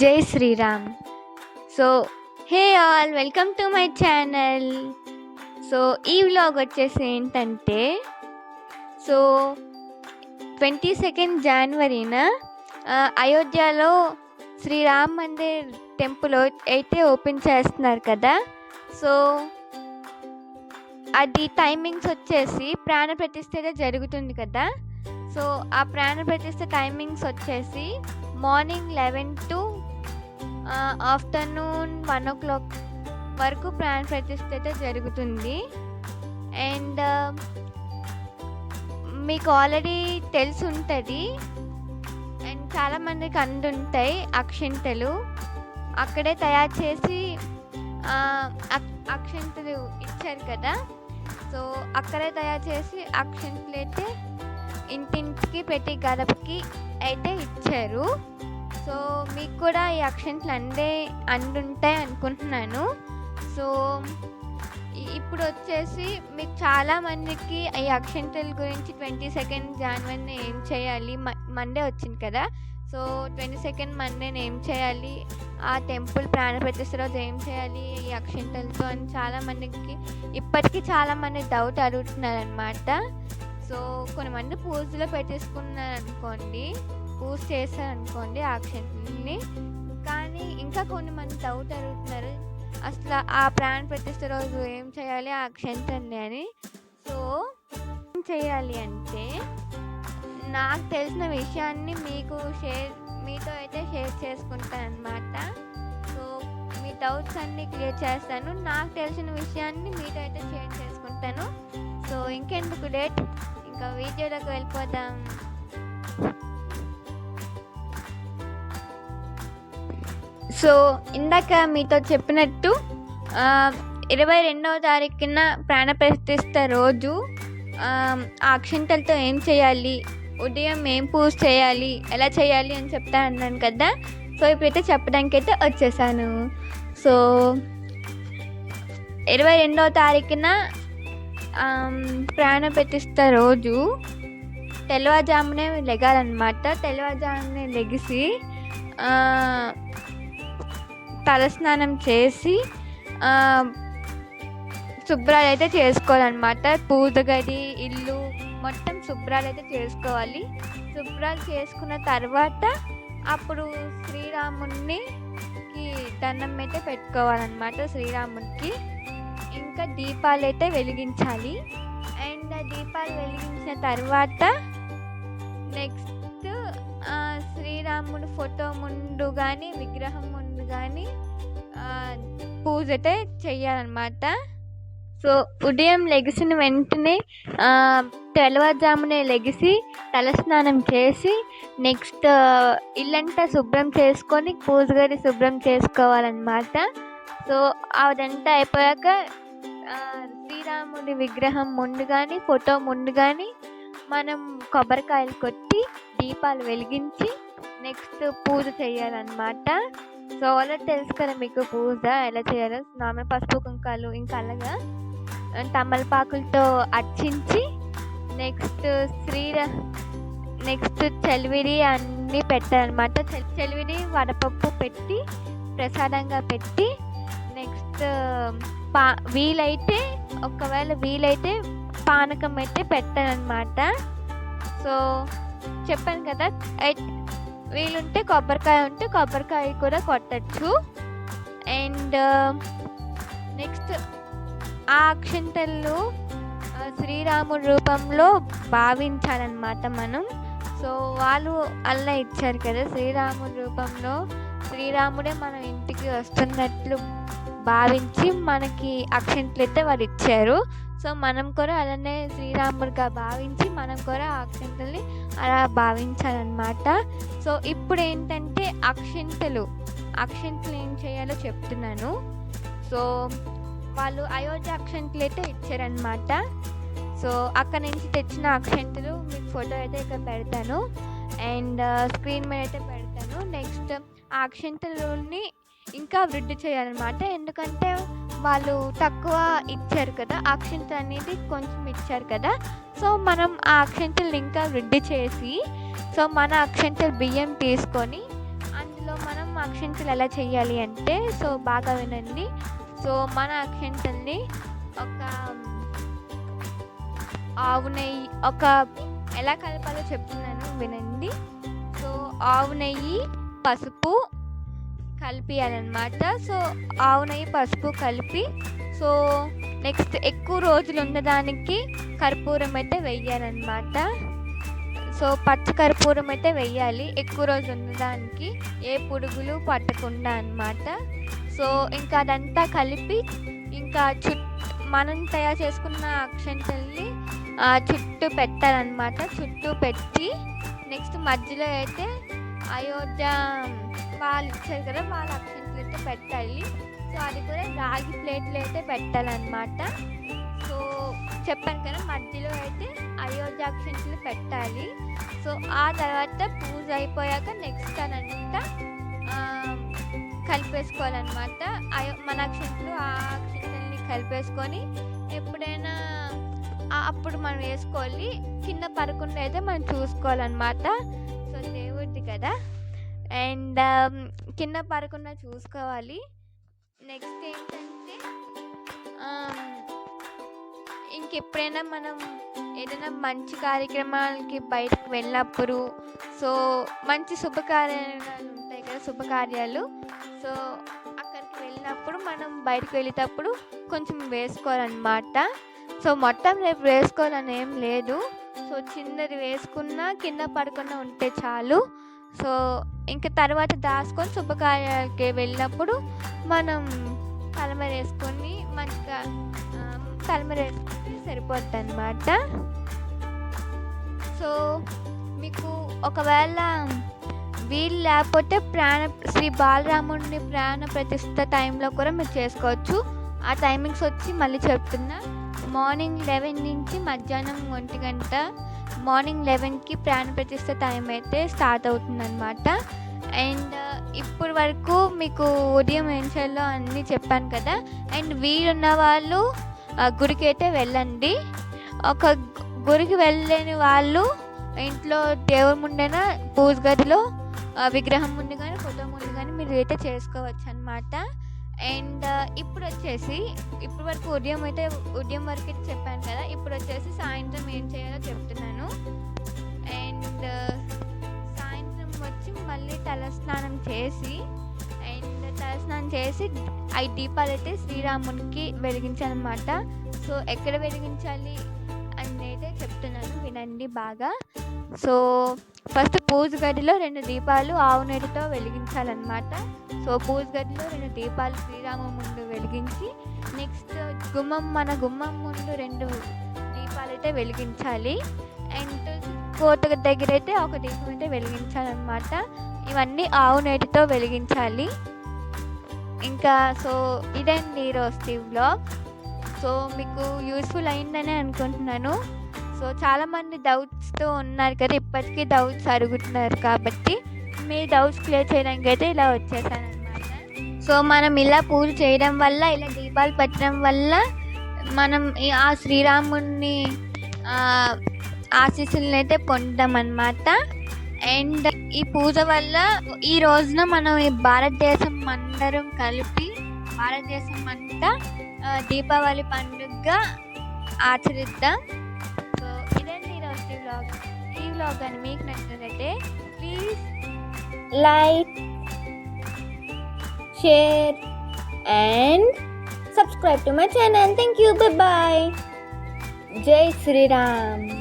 జై Shriram. So hey all welcome to my channel so ఈ vlog వచ్చేసి ఏంటంటే సో ట్వంటీ సెకండ్ జనవరిన అయోధ్యలో శ్రీరామ్ మందిర్ టెంపుల్ అయితే ఓపెన్ చేస్తున్నారు కదా. సో అది టైమింగ్స్ వచ్చేసి ప్రాణ ప్రతిష్ఠ జరుగుతుంది కదా. సో ఆ ప్రాణ ప్రతిష్ఠ టైమింగ్స్ వచ్చేసి morning eleven to afternoon one o'clock వరకు ప్రాణ ప్రతిష్ఠ అయితే జరుగుతుంది. అండ్ మీకు ఆల్రెడీ తెలిసి ఉంటుంది. అండ్ చాలామందికి అందుంటాయి అక్షింతలు. అక్కడే తయారు చేసి అక్షింతలు ఇచ్చారు కదా. సో అక్కడే తయారు చేసి అక్షింతలు అయితే ఇంటింటికి ప్రతి గడపకి అయితే ఇచ్చారు. సో మీకు కూడా ఈ అక్షంతలు అందే అందుంటాయి అనుకుంటున్నాను. సో ఇప్పుడు వచ్చేసి మీకు చాలామందికి ఈ అక్షంతల గురించి ట్వంటీ సెకండ్ జాన్వరిని ఏం చేయాలి? మండే వచ్చింది కదా? సో ట్వంటీ సెకండ్ మండేని ఏం చేయాలి? ఆ టెంపుల్ ప్రాణ రోజు ఏం చేయాలి? ఈ అక్షంతలతో అని చాలామందికి ఇప్పటికీ చాలా మంది డౌట్ అడుగుతున్నారు అనమాట సో కొంతమంది పూజలో పెట్టేసుకున్నారు అనుకోండి పూర్తి చేస్తారు అనుకోండి ఆ క్షణాన్ని. కానీ ఇంకా కొన్ని మంది డౌట్ అడుగుతున్నారు అసలు ఆ ప్రాణ ప్రతిష్ట రోజు ఏం చేయాలి ఆ క్షణాన్ని అని. సో ఏం చేయాలి అంటే నాకు తెలిసిన విషయాన్ని మీకు షేర్ మీతో అయితే షేర్ చేసుకుంటాను అనమాట సో మీ డౌట్స్ అన్నీ క్లియర్ చేస్తాను. నాకు తెలిసిన విషయాన్ని మీతో అయితే షేర్ చేసుకుంటాను. సో ఇంకెందుకు డేట్ ఇంకా వీడియోలోకి వెళ్ళిపోదాం. సో ఇందాక మీతో చెప్పినట్టు ఇరవై రెండవ తారీఖున ప్రాణప్రతిష్ఠ రోజు ఆ, అక్షంతలతో ఏం చేయాలి ఉదయం ఏం పూజ చేయాలి ఎలా చేయాలి అని చెప్తా అన్నాను కదా. సో ఇప్పుడైతే చెప్పడానికి అయితే వచ్చేసాను. సో ఇరవై రెండవ తారీఖున ప్రాణ ప్రతిష్ఠ రోజు తెల్లవారుజామునే లెగాలన్నమాట. తెల్లవారుజామునే లెగిసి తలస్నానం చేసి శుభ్రాలు అయితే చేసుకోవాలన్నమాట. పూజ గది ఇల్లు మొత్తం శుభ్రాలు అయితే చేసుకోవాలి. శుభ్రాలు చేసుకున్న తర్వాత అప్పుడు శ్రీరాముని దండం అయితే పెట్టుకోవాలన్నమాట శ్రీరామునికి. ఇంకా దీపాలు అయితే వెలిగించాలి. అండ్ ఆ దీపాలు వెలిగించిన తర్వాత నెక్స్ట్ రాముడు ఫోటో ముందు కానీ విగ్రహం ముందు కానీ పూజ అయితే చెయ్యాలన్నమాట. సో ఉదయం లెగిసిన వెంటనే తెల్లవారుజామునే లెగిసి తలస్నానం చేసి నెక్స్ట్ ఇల్లంతా శుభ్రం చేసుకొని పూజ శుభ్రం చేసుకోవాలన్నమాట. సో అదంతా అయిపోయాక శ్రీరాముడి విగ్రహం ముందు కానీ ఫోటో ముందు కానీ మనం కొబ్బరికాయలు కొట్టి దీపాలు వెలిగించి నెక్స్ట్ పూజ చేయాలన్నమాట. సో ఆల్రెడీ తెలుసు కదా మీకు పూజ ఎలా చేయాలో. నామే పసుపు కుంకాలు ఇంకా అలాగా. తమలపాకులతో అర్చించి నెక్స్ట్ శ్రీర నెక్స్ట్ చలివిడి అన్నీ పెట్టారనమాట చె- వడపప్పు పెట్టి ప్రసాదంగా పెట్టి నెక్స్ట్ పా వీలైతే ఒకవేళ వీలైతే పానకం అయితే పెట్టారనమాట సో చెప్పాను కదా ఎట్- వీలుంటే కొబ్బరికాయ ఉంటే కొబ్బరికాయ కూడా కొట్టచ్చు. అండ్ నెక్స్ట్ ఆ అక్షంతలు శ్రీరాముడి రూపంలో భావించాలన్నమాట మనం. సో వాళ్ళు అలా ఇచ్చారు కదా శ్రీరాముడి రూపంలో. శ్రీరాముడే మన ఇంటికి వస్తున్నట్లు భావించి మనకి అక్షంతలు అయితే వాళ్ళు ఇచ్చారు. సో మనం కూడా అలానే శ్రీరాముడిగా భావించి మనం కూడా అక్షింతల్ని అక్షంతల్ని అలా భావించాలన్నమాట. సో ఇప్పుడు ఏంటంటే అక్షింతలు అక్షంతలు ఏం చేయాలో చెప్తున్నాను. సో వాళ్ళు అయోధ్య అక్షంతలు అయితే ఇచ్చారనమాట సో అక్కడ నుంచి తెచ్చిన అక్షంతలు మీకు ఫోటో అయితే ఇక్కడ పెడతాను. అండ్ స్క్రీన్ మీద అయితే పెడతాను. నెక్స్ట్ ఆ అక్షంతలని ఇంకా వృద్ధి చేయాలన్నమాట. ఎందుకంటే వాళ్ళు తక్కువ ఇచ్చారు కదా అక్షంత అనేది కొంచెం ఇచ్చారు కదా. సో మనం ఆ అక్షంతలు ఇంకా వృద్ధి చేసి సో మన అక్షంతలు బియ్యం తీసుకొని అందులో మనం అక్షంతలు ఎలా చేయాలి అంటే సో బాగా వినండి. సో మన అక్షంతల్ని ఒక ఆవు నెయ్యి ఒక ఎలా కలపాలో చెప్తున్నాను వినండి. సో ఆవు నెయ్యి పసుపు కలిపియాలన్నమాట. సో ఆవు నెయ్యి పసుపు కలిపి సో నెక్స్ట్ ఎక్కువ రోజులు ఉండడానికి కర్పూరం అయితే వెయ్యాలన్నమాట. సో పచ్చ కర్పూరం అయితే వెయ్యాలి. ఎక్కువ రోజులు ఉండడానికి ఏ పురుగులు పట్టకుండా అన్నమాట. సో ఇంకా అదంతా కలిపి ఇంకా చుట్టూ మనం తయారు చేసుకున్న అక్షంతల్ని చుట్టూ పెట్టాలన్నమాట. చుట్టూ పెట్టి నెక్స్ట్ మధ్యలో అయితే అయోధ్య వాళ్ళు ఇచ్చారు కదా వాళ్ళ అక్షంతలు అయితే పెట్టాలి. సో అది కూడా రాగి ప్లేట్లు అయితే పెట్టాలన్నమాట. సో చెప్పాను కదా మధ్యలో అయితే అయోధ్య అక్షంతలు పెట్టాలి. సో ఆ తర్వాత పూజ అయిపోయాక నెక్స్ట్ అని ఆ, కలిపేసుకోవాలన్నమాట. అయో మన అక్షంతలు ఆ అక్షంతల్ని కలిపేసుకొని ఎప్పుడైనా అప్పుడు మనం వేసుకోవాలి. కింద పడకుండా అయితే మనం చూసుకోవాలన్నమాట. సో దేవుడిది కదా. అండ్ కింద పడకుండా చూసుకోవాలి. నెక్స్ట్ ఏంటంటే ఇంకెప్పుడైనా మనం ఏదైనా మంచి కార్యక్రమాలకి బయటకు వెళ్ళినప్పుడు సో మంచి శుభకార్యాలు ఉంటాయి కదా శుభకార్యాలు. సో అక్కడికి వెళ్ళినప్పుడు మనం బయటకు వెళ్ళేటప్పుడు కొంచెం వేసుకోవాలన్నమాట. సో మొత్తం రేపు వేసుకోవాలని ఏం లేదు. సో చిన్నది వేసుకున్నా కింద పడకుండా ఉంటే చాలు. సో ఇంకా తర్వాత దాచుకొని శుభకార్యాలకి వెళ్ళినప్పుడు మనం కలమర వేసుకొని మంచిగా ఆ, కలమర వేసుకుంటే సరిపోద్ది అనమాట సో మీకు ఒకవేళ వీలు లేకపోతే ప్రాణ శ్రీ బాలరాముడిని ప్రాణ ప్రతిష్ట టైంలో కూడా మీరు చేసుకోవచ్చు. ఆ టైమింగ్స్ వచ్చి మళ్ళీ చెప్తున్నా. మార్నింగ్ లెవెన్ నుంచి మధ్యాహ్నం ఒంటి గంట మార్నింగ్ లెవెన్కి ప్రాణ ప్రతిష్ట టైం అయితే స్టార్ట్ అవుతుందన్నమాట. అండ్ uh, ఇప్పుడు వరకు మీకు ఉదయం ఏం చేయాలో అన్నీ చెప్పాను కదా. అండ్ వీరున్న వాళ్ళు గుడికి అయితే వెళ్ళండి. ఒక గుడికి వెళ్ళలేని వాళ్ళు ఇంట్లో దేవుడి ముందైన పూజ గదిలో విగ్రహం ముందు కానీ ఫోటో ముందు కానీ మీరు అయితే చేసుకోవచ్చు అనమాట అండ్ ఇప్పుడు వచ్చేసి ఇప్పుడు వరకు ఉదయం అయితే ఉదయం వరకు చెప్పాను కదా ఇప్పుడు వచ్చేసి సాయంత్రం ఏం చేయాలో చెప్తున్నాను. అండ్ సాయంత్రం వచ్చి మళ్ళీ తలస్నానం చేసి అండ్ తలస్నానం చేసి ఐ దీపాలు అయితే శ్రీరామునికి వెలిగించాలన్నమాట. సో ఎక్కడ వెలిగించాలి అని అయితే చెప్తున్నాను వినండి బాగా. సో ఫస్ట్ పూజ గదిలో రెండు దీపాలు ఆవు నెడితో వెలిగించాలన్నమాట. సో పూజ గదిలో రెండు దీపాలు శ్రీరామ ముందు వెలిగించి నెక్స్ట్ గుమ్మం మన గుమ్మం ముందు రెండు దీపాలు అయితే వెలిగించాలి. అండ్ కోట దగ్గర అయితే ఒక దీపం అయితే వెలిగించాలన్నమాట. ఇవన్నీ ఆవు నీటితో వెలిగించాలి. ఇంకా సో ఇదండి ఈరోజు స్టీవ్లో సో మీకు యూస్ఫుల్ అయిందని అనుకుంటున్నాను. సో చాలామంది డౌట్స్తో ఉన్నారు కదా ఇప్పటికీ డౌట్స్ అడుగుతున్నారు కాబట్టి మీ డౌట్స్ క్లియర్ చేయడానికి అయితే ఇలా వచ్చేసాను అనమాట సో మనం ఇలా పూజ చేయడం వల్ల ఇలా దీపాలు పెట్టడం వల్ల మనం ఆ శ్రీరాముడిని ఆశీస్సులను అయితే పొందాం అనమాట అండ్ ఈ పూజ వల్ల ఈ రోజున మనం ఈ భారతదేశం అందరం కలిపి భారతదేశం అంతా దీపావళి పండుగ ఆచరిద్దాం. ఈరోజు వ్లాగ్ ఈ వ్లాగ్ కానీ మీకు నచ్చినట్లయితే please like, share, and subscribe to my channel. Thank you. Bye bye. Jai Sri Ram.